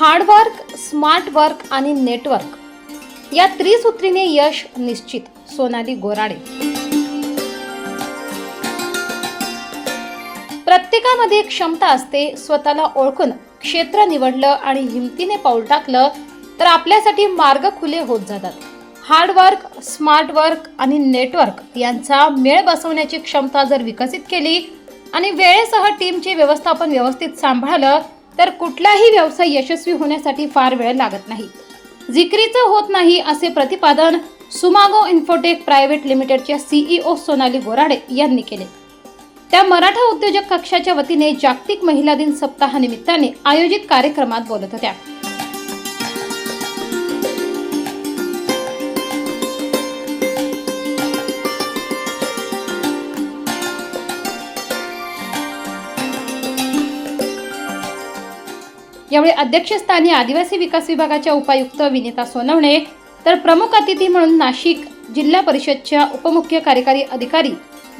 Hard work smart work आणि network. या त्रिसूत्रीने यश निश्चित. सोनाली गोराडे. प्रत्येकामध्ये क्षमता असते स्वतःला ओळखून क्षेत्र निवडलं आणि हिमतीने पाऊल टाकलं तर आपल्यासाठी मार्ग खुले होत जातात. हार्डवर्क स्मार्ट वर्क आणि नेटवर्क यांचा मेळ बसवण्याची क्षमता जर विकसित केली आणि वेळेसह टीमचे व्यवस्थापन व्यवस्थित सांभाळलं तर कुठलाही व्यवसाय यशस्वी होण्यासाठी फार वेळ लागत नाही. जिक्रीचं होत नाही असे प्रतिपादन सुमागो इन्फोटेक प्रायव्हेट लिमिटेडच्या सीईओ सोनाली बोराडे यांनी केले. त्या मराठा उद्योजक कक्षाच्या वतीने जागतिक महिला दिन सप्ताहानिमित्ताने आयोजित कार्यक्रमात बोलत होत्या. यावेळी अध्यक्षस्थानी आदिवासी विकास विभागाच्या उपायुक्त विनिता सोनवणे तर प्रमुख अतिथी म्हणून नाशिक जिल्हा परिषदच्या उपमुख्य कार्यकारी अधिकारी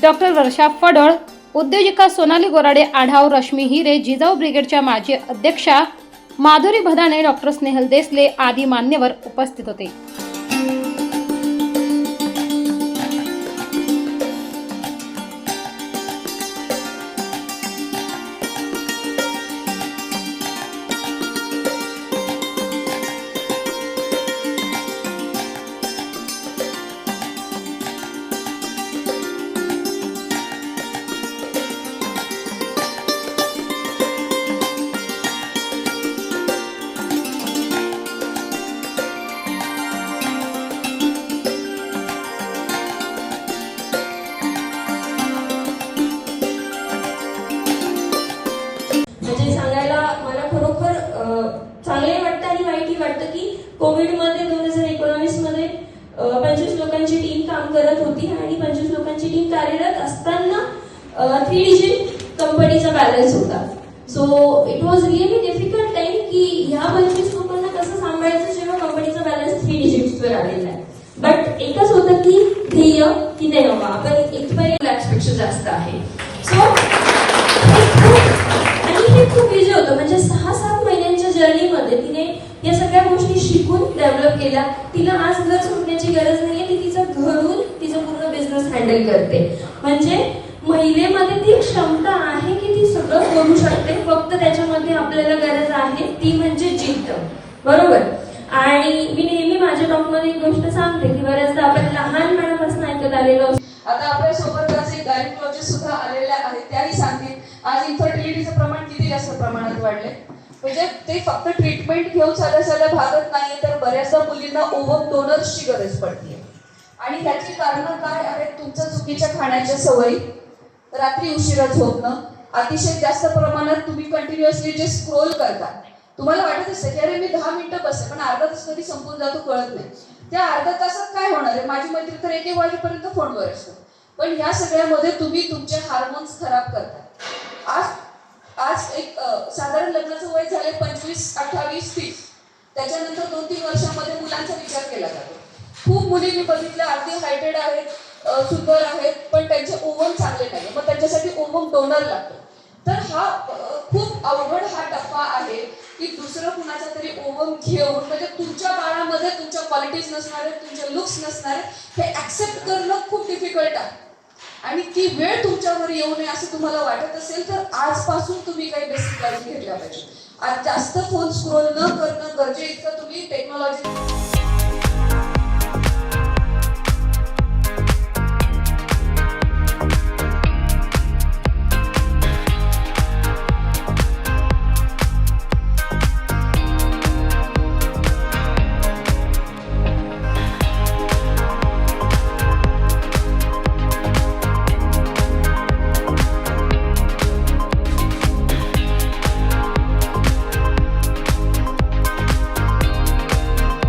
डॉक्टर वर्षा फडळ उद्योजिका सोनाली गोराडे आढाव रश्मी हिरे जिजाऊ ब्रिगेडच्या माजी अध्यक्षा माधुरी भदाणे डॉक्टर स्नेहल देसले आदी मान्यवर उपस्थित होते. कोविडमध्ये दोन हजार एकोणावीसमध्ये पंचवीस लोकांची टीम काम करत होती आणि पंचवीस लोकांची टीम कार्यरत असताना थ्री डिजिट कंपनीचा बॅलन्स होता. So it was really difficult time की ह्या पंचवीस लोकांना कसं सांभाळायचं जेव्हा कंपनीचा बॅलन्स थ्री डिजिट्सवर आलेला आहे. बट एकच होतं की ध्येय की नाही बाबा आपण इथपर्यंत लॅक्सपेक्षा जास्त आहे. सो आणि हे खूप इझी होतं म्हणजे सहा सात महिन्यांच्या जर्नीमध्ये तिने या सगळ्या गोष्टी शिकून डेव्हलप केल्या तिला आज घर सोडण्याची गरज नाहीये ती तिचं घरून तिचं पूर्ण बिझनेस हँडल करते. म्हणजे महिलेमध्ये ती क्षमता आहे की ती सगळं करू शकते फक्त त्याच्यामध्ये आपल्याला गरज आहे ती म्हणजे जिद्द. बरोबर? आणि मी नेहमी माझ्या टॉकमध्ये एक गोष्ट सांगते की बऱ्याचदा आपण लहानपणापासून ऐकत आलेलो आता आपल्यासोबत आज एक सुद्धा आलेल्या आहेत त्याही सांगतील आज इन्फर्टिलिटीचं प्रमाण किती जास्त प्रमाणात वाढले म्हणजे ते फक्त ट्रीटमेंट घेऊन साध्या साध्या भागत नाहीये तर बऱ्याचदा मुलींना ओव्हन डोनर्सची गरज पडते आणि त्याची कारणं काय आहेत? तुमच्या चुकीच्या खाण्याच्या सवयी. रात्री उशिरा झोपणं अतिशय जास्त प्रमाणात तुम्ही कंटिन्युअसली जे स्क्रोल करता तुम्हाला वाटत असतं की अरे मी दहा मिनिटं बसते पण अर्धा तास कधी संपून जातो कळत नाही. त्या अर्ध्या तासात काय होणार आहे? माझी मैत्री तर एक एक वाजेपर्यंत फोनवर असतो. पण ह्या सगळ्यामध्ये तुम्ही तुमचे हार्मोन्स खराब करता. आज आज एक साधारण लग्नाचं वय झाले पंचवीस अठ्ठावीस तीस. त्याच्यानंतर दोन तीन वर्षामध्ये मुलांचा विचार केला जातो. खूप मुली मी बघितल्या अगदी हायटेड आहेत सुंदर आहेत पण त्यांचे ओव्हन चांगले नाही मग त्यांच्यासाठी ओव्हम डोनर लागतो. तर हा खूप अवघड हा टप्पा आहे की दुसरं कुणाचा तरी ओव्हन घेऊन म्हणजे तुमच्या बाळामध्ये तुमच्या क्वालिटीज नसणार आहेत तुमचे लुक्स नसणार आहेत हे ऍक्सेप्ट करणं खूप डिफिकल्ट आहे. आणि ती वेळ तुमच्यावर येऊ नये असं तुम्हाला वाटत असेल तर आजपासून तुम्ही काही बेसिक काळजी घेतल्या पाहिजे. आज जास्त फोन स्क्रोल न करणं गरजे इतकं तुम्ही टेक्नॉलॉजी